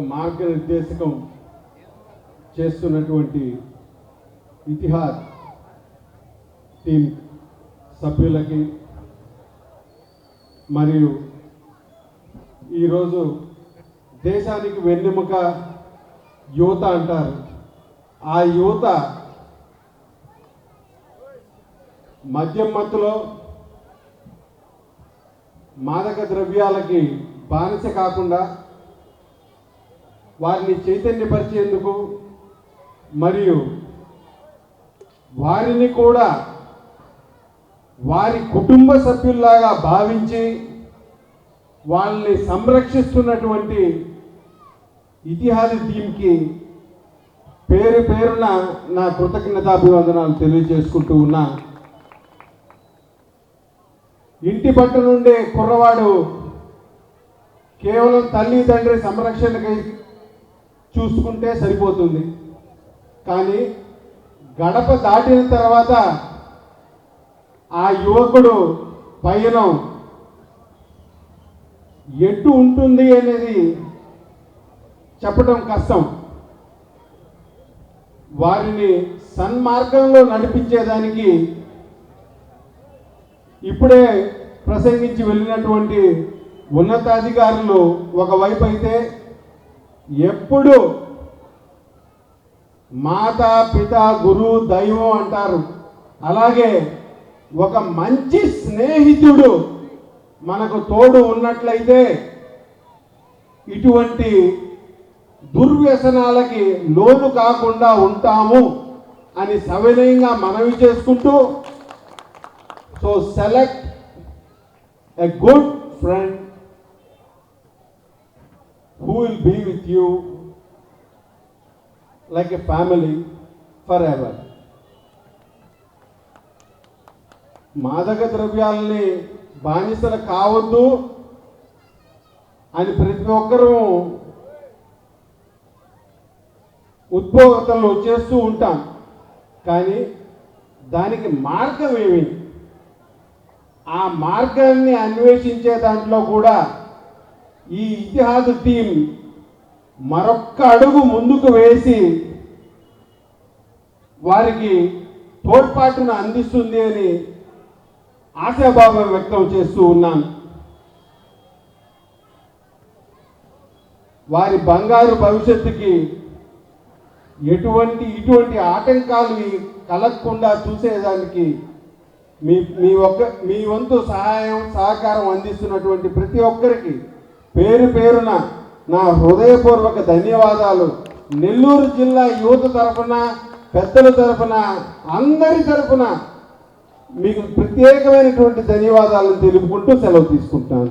మార్గనిర్దేశకం చేస్తున్నటువంటి Etihad team సభ్యులకి మరియు ఈరోజు దేశానికి వెన్నెముక యువత అంటారు. ఆ యువత మద్యం మత్తులో మాదక ద్రవ్యాలకి బానిస కాకుండా వారిని చైతన్యపరిచేందుకు మరియు వారిని కూడా వారి కుటుంబ సభ్యుల్లాగా భావించి వాళ్ళని సంరక్షిస్తున్నటువంటి ఇతిహాద టీంకి పేరు పేరున నా కృతజ్ఞతాభివందనాలు తెలియజేసుకుంటూ ఉన్నా. ఇంటి పట్టు నుండే కుర్రవాడు కేవలం తల్లిదండ్రి సంరక్షణకై చూసుకుంటే సరిపోతుంది. కానీ గడప దాటిన తర్వాత ఆ యువకుడు పయనం ఎటు ఉంటుంది అనేది చెప్పడం కష్టం. వారిని సన్మార్గంలో నడిపించేదానికి ఇప్పుడే ప్రసంగించి వెళ్ళినటువంటి ఉన్నతాధికారులు ఒకవైపు అయితే ఎప్పుడు మాత పిత గురువు దైవం అంటారు. అలాగే ఒక మంచి స్నేహితుడు మనకు తోడు ఉన్నట్లయితే ఇటువంటి దుర్వ్యసనాలకి లోను కాకుండా ఉంటాము అని సవినయంగా మనవి చేసుకుంటూ so select a good friend will be with you like a family forever మాదక ద్రవ్యాలని బానిసలు కావద్దు అని ప్రతి ఒక్కరూ ఉద్భోగతలు చేస్తూ ఉంటాం. కానీ దానికి మార్గం ఏమి? ఆ మార్గాన్ని అన్వేషించే దాంట్లో కూడా ఈ ఇతిహాస టీం మరొక్క అడుగు ముందుకు వేసి వారికి తోడ్పాటును అందిస్తుంది అని ఆశాభావం వ్యక్తం చేస్తూ ఉన్నాను. వారి బంగారు భవిష్యత్తుకి ఎటువంటి ఇటువంటి ఆటంకాలు కలగకుండా చూసేదానికి మీ మీ ఒక్క మీ వంతు సహాయం సహకారం అందిస్తున్నటువంటి ప్రతి ఒక్కరికి పేరు పేరున నా హృదయపూర్వక ధన్యవాదాలు. నెల్లూరు జిల్లా యువత తరఫున పెద్దల తరఫున అందరి తరఫున మీకు ప్రత్యేకమైనటువంటి ధన్యవాదాలను తెలుపుకుంటూ సెలవు తీసుకుంటాను